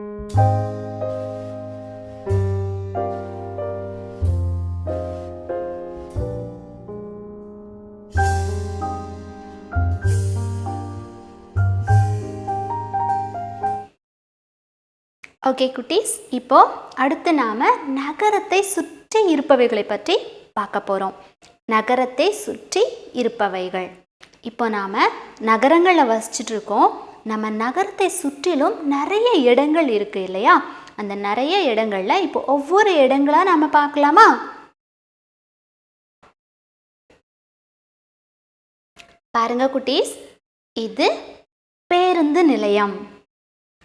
Okay குட்டீஸ் இப்போ அடுத்து நாம் நகரத்தை சுற்றி இருப்பவைகளை பற்றி பார்க்க போகிறோம் நகரத்தை சுற்றி இருப்பவைகள். இப்போ நாம் நகரங்களில் வசிச்சுட்டு இருக்கோம். நம்ம நகரத்தை சுற்றிலும் நிறைய இடங்கள் இருக்குது இல்லையா? அந்த நிறைய இடங்கள்ல இப்போ ஒவ்வொரு இடங்களா நம்ம பார்க்கலாமா? பாருங்க குட்டீஸ் இது பேருந்து நிலையம்.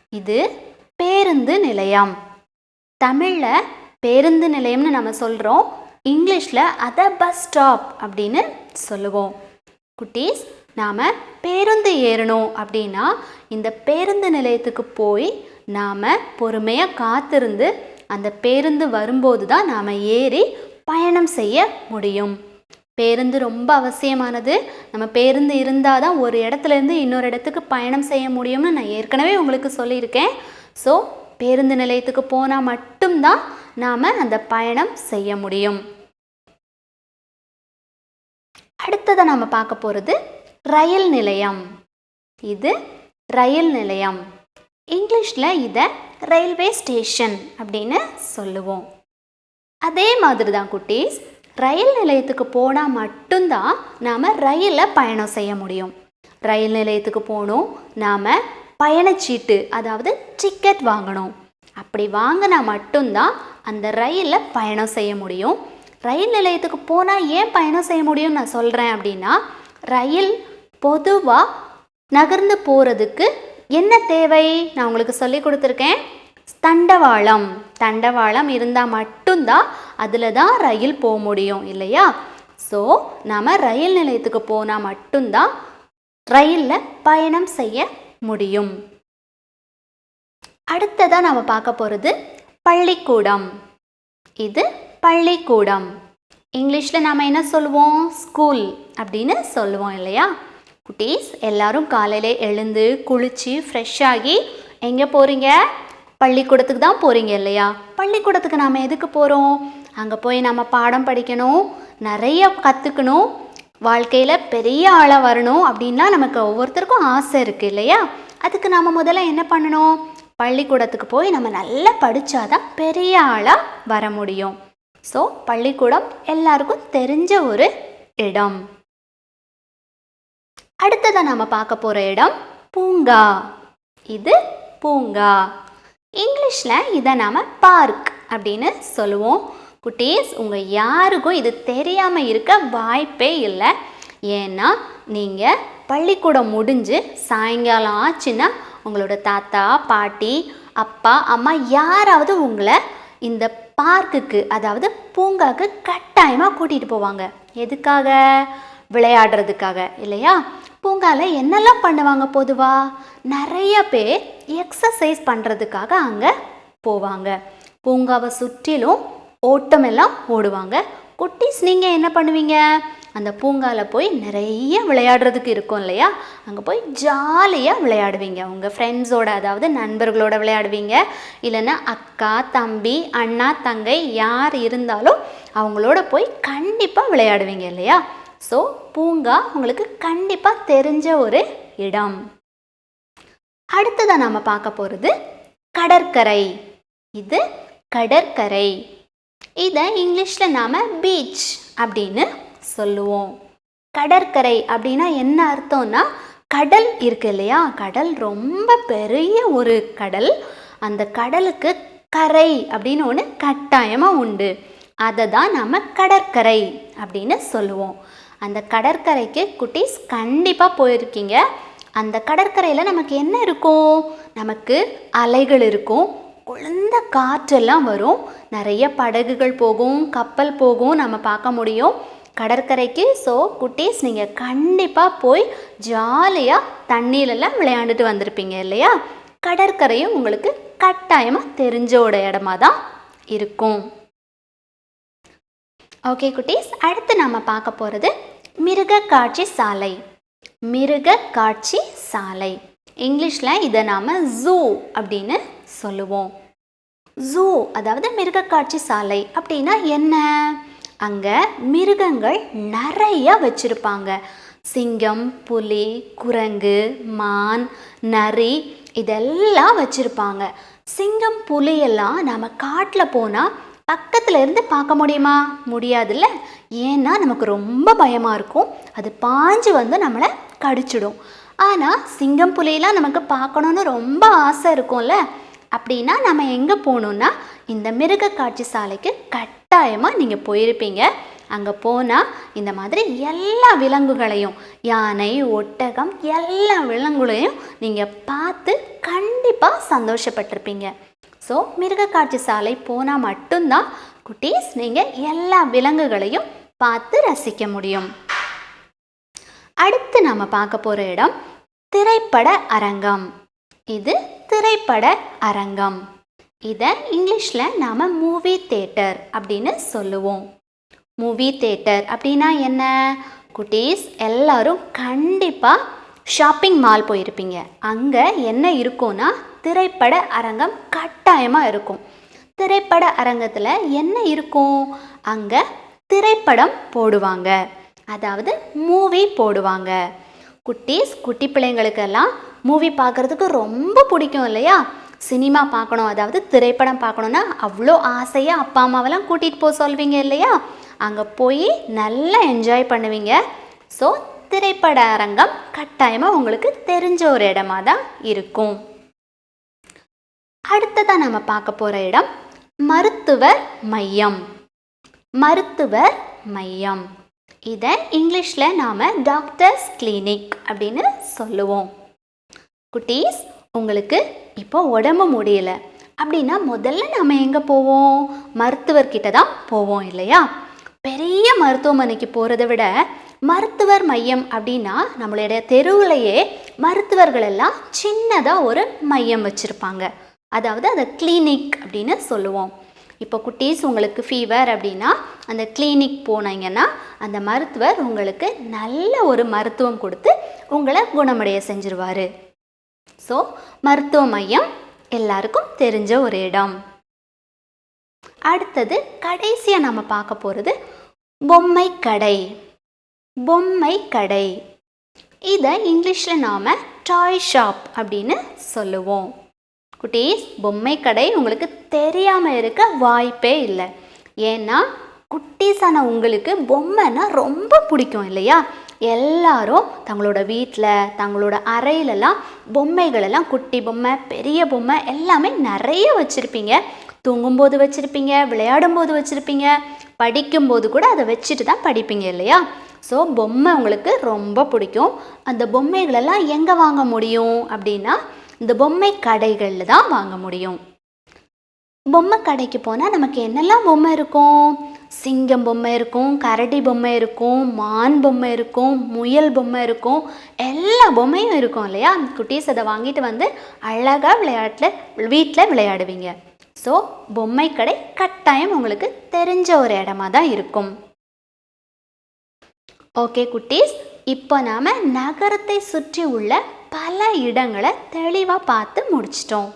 இது பேருந்து நிலையம். தமிழில் பேருந்து நிலையம்னு நம்ம சொல்கிறோம் இங்கிலீஷில் அதை பஸ் ஸ்டாப் அப்படின்னு சொல்லுவோம். குட்டீஸ் நாம் பேருந்து ஏறணும் அப்படின்னா இந்த பேருந்து நிலையத்துக்கு போய் நாம் பொறுமையாக காத்திருந்து அந்த பேருந்து வரும்போது தான் நாம் ஏறி பயணம் செய்ய முடியும். பேருந்து ரொம்ப அவசியமானது. நம்ம பேருந்து இருந்தால் தான் ஒரு இடத்துலேருந்து இன்னொரு இடத்துக்கு பயணம் செய்ய முடியும்னு நான் ஏற்கனவே உங்களுக்கு சொல்லியிருக்கேன். ஸோ பேருந்து நிலையத்துக்கு போனால் மட்டும்தான் நாம் அந்த பயணம் செய்ய முடியும். அடுத்ததை நாம் பார்க்க போகிறது ரயில் நிலையம். இது ரயில் நிலையம். இங்கிலீஷில் இதை ரயில்வே ஸ்டேஷன் அப்படின்னு சொல்லுவோம். அதே மாதிரி தான் குட்டீஸ் ரயில் நிலையத்துக்கு போனால் மட்டும்தான் நாம் ரயிலில் பயணம் செய்ய முடியும். ரயில் நிலையத்துக்கு போகணும் நாம் பயணச்சீட்டு அதாவது டிக்கெட் வாங்கணும். அப்படி வாங்கினா மட்டும்தான் அந்த ரயிலில் பயணம் செய்ய முடியும். ரயில் நிலையத்துக்கு போனால் ஏன் பயணம் செய்ய முடியும்னு நான் சொல்கிறேன் அப்படின்னா ரயில் பொதுவாக நகர்ந்து போகிறதுக்கு என்ன தேவை? நான் உங்களுக்கு சொல்லி கொடுத்துருக்கேன். தண்டவாளம். தண்டவாளம் இருந்தால் மட்டும்தான் அதில் தான் ரயில் போக முடியும் இல்லையா? ஸோ நாம் ரயில் நிலையத்துக்கு போனால் மட்டும்தான் ரயிலில் பயணம் செய்ய முடியும். அடுத்ததாக நாம் பார்க்க போகிறது பள்ளிக்கூடம். இது பள்ளிக்கூடம். இங்கிலீஷில் நாம் என்ன சொல்லுவோம்? ஸ்கூல் அப்படின்னு சொல்லுவோம் இல்லையா? குட்டீஸ் எல்லாரும் காலையில் எழுந்து குளித்து ஃப்ரெஷ்ஷாகி எங்கே போகிறீங்க பள்ளிக்கூடத்துக்கு தான் போகிறீங்க இல்லையா? பள்ளிக்கூடத்துக்கு நாம் எதுக்கு போகிறோம் அங்கே போய் நம்ம பாடம் படிக்கணும் நிறைய கற்றுக்கணும் வாழ்க்கையில் பெரிய ஆளாக வரணும் அப்படின்னா நமக்கு ஒவ்வொருத்தருக்கும் ஆசை இருக்குது இல்லையா? அதுக்கு நாம் முதல்ல என்ன பண்ணணும்? பள்ளிக்கூடத்துக்கு போய் நம்ம நல்லா படித்தாதான் பெரிய ஆளாக வர முடியும். ஸோ பள்ளிக்கூடம் எல்லாருக்கும் தெரிஞ்ச ஒரு இடம். அடுத்ததாக நாம் பார்க்க போகிற இடம் பூங்கா. இது பூங்கா. இங்கிலீஷில் இதை நாம் பார்க் அப்படின்னு சொல்லுவோம். குட்டீஸ் உங்கள் யாருக்கும் இது தெரியாமல் இருக்க வாய்ப்பே இல்லை. ஏன்னா நீங்கள் பள்ளிக்கூடம் முடிஞ்சு சாயங்காலம் ஆச்சுன்னா உங்களோட தாத்தா பாட்டி அப்பா அம்மா யாராவது உங்களை இந்த பார்க்குக்கு அதாவது பூங்காவுக்கு கட்டாயமாக கூட்டிகிட்டு போவாங்க. எதுக்காக? விளையாடுறதுக்காக இல்லையா? பூங்காவில் என்னெல்லாம் பண்ணுவாங்க பொதுவாக நிறைய பேர் எக்ஸசைஸ் பண்ணுறதுக்காக அங்கே போவாங்க. பூங்காவை சுற்றிலும் ஓட்டமெல்லாம் ஓடுவாங்க. குட்டீஸ் நீங்கள் என்ன பண்ணுவீங்க? அந்த பூங்காவில் போய் நிறைய விளையாடுறதுக்கு இருக்கும் இல்லையா? அங்கே போய் ஜாலியாக விளையாடுவீங்க. உங்கள் ஃப்ரெண்ட்ஸோட அதாவது நண்பர்களோட விளையாடுவீங்க. இல்லைன்னா அக்கா தம்பி அண்ணா தங்கை யார் இருந்தாலும் அவங்களோட போய் கண்டிப்பாக விளையாடுவீங்க இல்லையா? ஸோ பூங்கா உங்களுக்கு கண்டிப்பாக தெரிஞ்ச ஒரு இடம். அடுத்ததாக நாம் பார்க்க போகிறது கடற்கரை. இது கடற்கரை. இதை இங்கிலீஷில் நாம் பீச் அப்படின்னு சொல்லுவோம். கடற்கரை அப்படின்னா என்ன அர்த்தம்னா கடல் இருக்கு இல்லையா? கடல் ரொம்ப பெரிய ஒரு கடல். அந்த கடலுக்கு கரை அப்படின்னு ஒன்று கட்டாயமாக உண்டு. அதை தான் நம்ம கடற்கரை அப்படின்னு சொல்லுவோம். அந்த கடற்கரைக்கு குட்டீஸ் கண்டிப்பாக போயிருக்கீங்க. அந்த கடற்கரையில் நமக்கு என்ன இருக்கும்? நமக்கு அலைகள் இருக்கும். குழந்த காற்றெல்லாம் வரும். நிறைய படகுகள் போகும் கப்பல் போகும் நம்ம பார்க்க முடியும். கடற்கரைக்கு ஸோ குட்டீஸ் நீங்கள் கண்டிப்பாக போய் ஜாலியாக தண்ணியிலெல்லாம் விளையாண்டுட்டு வந்திருப்பீங்க இல்லையா? கடற்கரையும் உங்களுக்கு கட்டாயமாக தெரிஞ்சோட இடமா தான் இருக்கும். ஓகே குட்டீஸ். அடுத்து நம்ம பார்க்க போகிறது மிருக காட்சி சாலை மிருக காட்சி சாலை இங்கிலீஷில் இதை நாம் ஜூ அப்படின்னு சொல்லுவோம். ஜூ அதாவது மிருகக்காட்சி சாலை அப்படின்னா என்ன? அங்கே மிருகங்கள் நிறைய வச்சுருப்பாங்க. சிங்கம் புலி குரங்கு மான் நரி இதெல்லாம் வச்சுருப்பாங்க. சிங்கம் புலியெல்லாம் நம்ம காட்டில் போனால் பக்கத்தில் இருந்து பார்க்க முடியுமா? முடியாதுல்ல? ஏன்னா நமக்கு ரொம்ப பயமாக இருக்கும். அது பாஞ்சு வந்து நம்மளை கடிச்சிடும். ஆனால் சிங்கம் புலியெலாம் நமக்கு பார்க்கணுன்னு ரொம்ப ஆசை இருக்கும்ல. அப்படின்னா நம்ம எங்கே போகணுன்னா இந்த மிருக காட்சி சாலைக்கு கட்டாயமாக நீங்கள் போயிருப்பீங்க. அங்கே போனால் இந்த மாதிரி எல்லா விலங்குகளையும் யானை ஒட்டகம் எல்லா விலங்குகளையும் நீங்கள் பார்த்து கண்டிப்பாக சந்தோஷப்பட்டிருப்பீங்க. ஸோ மிருகக்காட்சி சாலை போனால் மட்டும்தான் குட்டீஸ் நீங்கள் எல்லா விலங்குகளையும் பார்த்து ரசிக்க முடியும். அடுத்து நம்ம பார்க்க போகிற இடம் திரைப்பட அரங்கம். இது திரைப்பட அரங்கம். இதை இங்கிலீஷில் நாம் மூவி தேட்டர் அப்படின்னு சொல்லுவோம். மூவி தேட்டர் அப்படின்னா என்ன? குட்டீஸ் எல்லாரும் கண்டிப்பாக ஷாப்பிங் மால் போயிருப்பீங்க. அங்கே என்ன இருக்கும்னா திரைப்பட அரங்கம் கட்டாயமாக இருக்கும். திரைப்பட அரங்கத்தில் என்ன இருக்கும்? அங்கே திரைப்படம் போடுவாங்க. அதாவது மூவி போடுவாங்க. குட்டீஸ் குட்டி பிள்ளைங்களுக்கெல்லாம் மூவி பார்க்குறதுக்கு ரொம்ப பிடிக்கும் இல்லையா? சினிமா பார்க்கணும் அதாவது திரைப்படம் பார்க்கணுன்னா அவ்வளோ ஆசையாக அப்பா அம்மாவெல்லாம் கூட்டிகிட்டு போக சொல்வீங்க இல்லையா? அங்கே போய் நல்லா என்ஜாய் பண்ணுவீங்க. ஸோ திரைப்பட அரங்கம் கட்டாயமாக உங்களுக்கு தெரிஞ்ச ஒரு இடமா தான் இருக்கும். அடுத்ததாக நம்ம பார்க்க போகிற இடம் மருத்துவர் மையம். மருத்துவர் மையம். இதை இங்கிலீஷில் நாம் டாக்டர்ஸ் கிளினிக் அப்படின்னு சொல்லுவோம். குட்டீஸ் உங்களுக்கு இப்போ உடம்பு முடியல. அப்படின்னா முதல்ல நம்ம எங்கே போவோம்? மருத்துவர்கிட்ட தான் போவோம் இல்லையா? பெரிய மருத்துவமனைக்கு போகிறத விட மருத்துவர் மையம் அப்படின்னா நம்மளுடைய தெருவுலையே மருத்துவர்கள் எல்லாம் சின்னதாக ஒரு மையம் வச்சுருப்பாங்க. அதாவது அதை கிளினிக் அப்படின்னு சொல்லுவோம். இப்போ குட்டீஸ் உங்களுக்கு ஃபீவர் அப்படின்னா அந்த கிளினிக் போனீங்கன்னா அந்த மருத்துவர் உங்களுக்கு நல்ல ஒரு மருத்துவம் கொடுத்து உங்களை குணமடைய செஞ்சிருவார். ஸோ மருத்துவ மையம் எல்லாருக்கும் தெரிஞ்ச ஒரு இடம். அடுத்தது கடைசியாக நம்ம பார்க்க போகிறது பொம்மை கடை பொம்மை கடை இதை இங்கிலீஷில் நாம் டாய் ஷாப் அப்படின்னு சொல்லுவோம். குட்டீஸ் பொம்மை கடை உங்களுக்கு தெரியாமல் இருக்க வாய்ப்பே இல்லை. ஏன்னா குட்டீஸான உங்களுக்கு பொம்மைனா ரொம்ப பிடிக்கும் இல்லையா? எல்லாரும் தங்களோட வீட்டில் தங்களோட அறையிலலாம் பொம்மைகளெல்லாம் குட்டி பொம்மை பெரிய பொம்மை எல்லாமே நிறைய வச்சுருப்பீங்க. தூங்கும்போது வச்சுருப்பீங்க விளையாடும்போது வச்சுருப்பீங்க படிக்கும்போது கூட அதை வச்சுட்டு தான் படிப்பீங்க இல்லையா? ஸோ பொம்மை உங்களுக்கு ரொம்ப பிடிக்கும். அந்த பொம்மைகளெல்லாம் எங்கே வாங்க முடியும் அப்படின்னா இந்த பொம்மை கடைகளில் தான் வாங்க முடியும். பொம்மை கடைக்கு போனால் நமக்கு என்னெல்லாம் பொம்மை இருக்கும்? சிங்கம் பொம்மை இருக்கும் கரடி பொம்மை இருக்கும் மான் பொம்மை இருக்கும் முயல் பொம்மை இருக்கும். எல்லா பொம்மையும் இருக்கும் இல்லையா? குட்டீஸ் அதை வாங்கிட்டு வந்து அழகாக விளையாட்டில் வீட்டில் விளையாடுவீங்க. ஸோ பொம்மை கடை கட்டாயம் உங்களுக்கு தெரிஞ்ச ஒரு இடமா தான் இருக்கும். ஓகே குட்டீஸ். இப்போ நாம் நகரத்தை சுற்றி உள்ள பல இடங்களை தெளிவாக பார்த்து முடிச்சிட்டோம்.